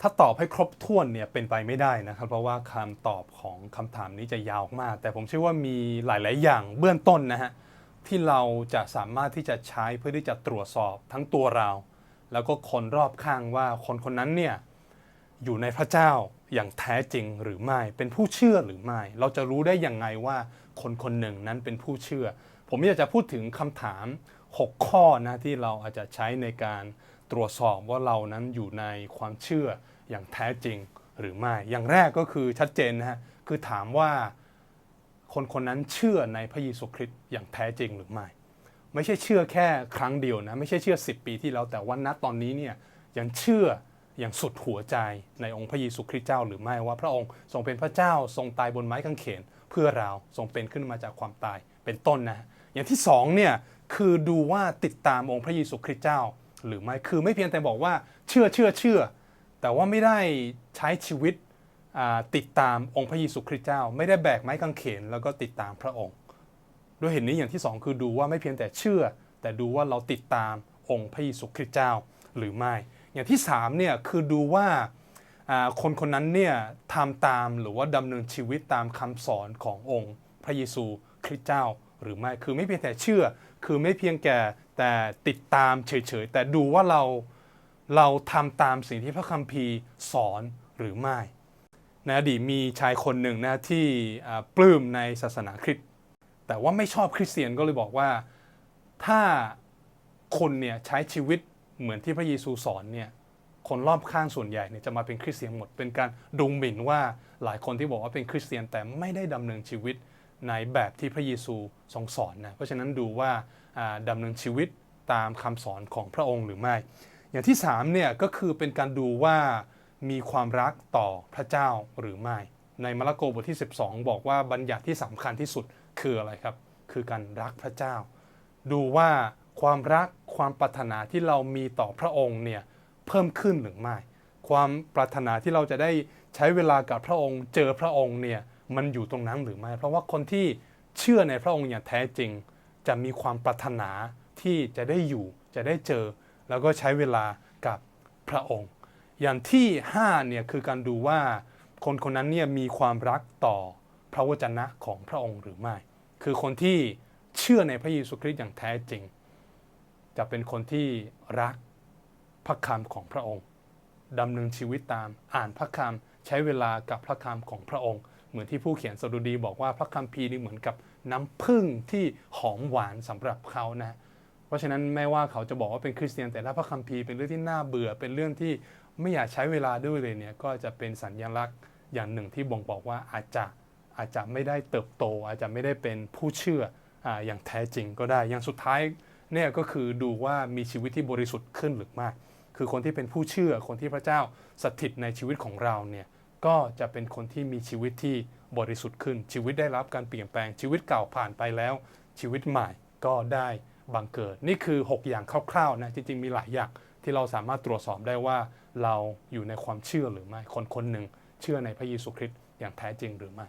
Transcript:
ถ้าตอบให้ครบถ้วนเนี่ยเป็นไปไม่ได้นะครับ เพราะว่าคำตอบของคำถามนี้จะยาวมาก แต่ผมเชื่อว่ามีหลาย ๆ อย่างเบื้องต้นนะฮะที่เราจะสามารถที่จะใช้เพื่อที่จะตรวจสอบทั้งตัวเรา แล้วก็คนรอบข้างว่าคนคนนั้นเนี่ยอยู่ในพระเจ้าอย่างแท้จริงหรือไม่ เป็นผู้เชื่อหรือไม่ เราจะรู้ได้อยังไงว่าคนคนหนึ่งนั้นเป็นผู้เชื่อ ผมอยากจะพูดถึงคำถาม 6 ข้อนะที่เราอาจจะใช้ในการตรวจสอบว่าเรานั้นอยู่ในความเชื่อ อย่างแท้จริงหรือไม่ อย่างแรกก็คือชัดเจนนะฮะ คือถามว่าคนคนนั้นเชื่อในพระเยซูคริสต์อย่างแท้จริงหรือไม่ ไม่ใช่เชื่อแค่ครั้งเดียวนะ ไม่ใช่เชื่อ 10 ปีที่แล้ว แต่ว่าณตอนนี้เนี่ยยังเชื่ออย่างสุดหัวใจในองค์พระเยซูคริสต์เจ้าหรือไม่ว่าพระองค์ทรงเป็นพระเจ้าทรงตายบนไม้กางเขน เพื่อเราทรงเป็นขึ้นมาจากความตายเป็นต้นนะ อย่างที่สองเนี่ยคือดูว่าติดตามองค์พระเยซูคริสต์เจ้าหรือไม่ คือไม่เพียงแต่บอกว่าเชื่อเชื่อเชื่อ แต่ว่าไม่ได้ใช้ชีวิตติดตามองค์พระเยซูคริสต์เจ้า ไม่ได้แบกไม้กางเขนแล้วก็ติดตามพระองค์ ด้วยเหตุนี้อย่างที่สองคือดูว่าไม่เพียงแต่เชื่อ แต่ดูว่าเราติดตามองค์พระเยซูคริสต์เจ้าหรือไม่ อย่างที่สามเนี่ยคือดูว่าอ่าคนคนนั้นเนี่ยทำตามหรือว่าดำเนินชีวิตตามคำสอนขององค์พระเยซูคริสต์เจ้าหรือไม่คือไม่เพียงแต่เชื่อ คือไม่เพียงแก่แต่ติดตามเฉยๆแต่ดูว่าเรา เราทำตามสิ่งที่พระคัมภีร์สอนหรือไม่ในอดีตมีชายคนหนึ่งนะที่ปลื้มในศาสนาคริสต์แต่ว่าไม่ชอบคริสเตียนก็เลยบอกว่าถ้าคนเนี่ยใช้ชีวิตเหมือนที่พระเยซูสอนเนี่ยคนรอบข้างส่วนใหญ่เนี่ยจะมาเป็นคริสเตียนหมด เป็นการดูหมิ่นว่าหลายคนที่บอกว่าเป็นคริสเตียนแต่ไม่ได้ดำเนินชีวิตในแบบที่พระเยซูทรงสอนนะเพราะฉะนั้นดูว่าอ่าดำเนินชีวิตตามคำสอนของพระองค์หรือไม่ อย่างที่สามเนี่ยก็คือเป็นการดูว่ามีความรักต่อพระเจ้าหรือไม่ ในมาระโกบทที่ 12 บอกว่าบัญญัติที่สำคัญที่สุดคืออะไรครับ คือการรักพระเจ้า ดูว่าความรักความปรารถนาที่เรามีต่อพระองค์เนี่ยเพิ่มขึ้นหรือไม่ ความปรารถนาที่เราจะได้ใช้เวลากับพระองค์ เจอพระองค์เนี่ยมันอยู่ตรงนั้นหรือไม่ เพราะว่าคนที่เชื่อในพระองค์อย่างแท้จริง จะมีความปรารถนาที่จะได้อยู่จะได้เจอ แล้วก็ใช้เวลากับพระองค์ อย่างที่5เนี่ยคือการดูว่าคนคนนั้นเนี่ยมีความรักต่อพระวจนะของพระองค์หรือไม่ คือคนที่เชื่อในพระเยซูคริสต์อย่างแท้จริง จะเป็นคนที่รักพระคำของพระองค์ดำเนินชีวิตตามอ่านพระคำใช้เวลากับพระคำของพระองค์ เหมือนที่ผู้เขียนสดุดีบอกว่าพระคัมภีนี่เหมือนกับน้ำผึ้งที่หอมหวานสำหรับเขานะ เพราะฉะนั้นไม่ว่าเขาจะบอกว่าเป็นคริสเตียนแต่ถ้าพระคัมภีร์เป็นเรื่องที่น่าเบื่อ เป็นเรื่องที่ไม่อยากใช้เวลาด้วยเลยเนี่ยก็จะเป็นสัญญลักษณ์อย่างหนึ่งที่บ่งบอกว่าอาจจะอาจจะไม่ได้เติบโต อาจจะไม่ได้เป็นผู้เชื่อออย่างแท้จริงก็ได้ อย่างสุดท้ายเนี่ยก็คือดูว่ามีชีวิตที่บริสุทธิ์ขึ้นหรือไม่คือคนที่เป็นผู้เชื่อคนที่พระเจ้าสถิตในชีวิตของเราเนี่ยก็จะเป็นคนที่มีชีวิตที่บริสุทธิ์ขึ้น ชีวิตได้รับการเปลี่ยนแปลงชีวิตเก่าผ่านไปแล้ว ชีวิตใหม่ก็ได้ บังเกิด นี่คือ 6 อย่างคร่าวๆนะจริงๆมีหลายอย่างที่เราสามารถตรวจสอบได้ว่าเราอยู่ในความเชื่อหรือไม่คนคนหนึ่งเชื่อในพระเยซูคริสต์อย่างแท้จริงหรือไม่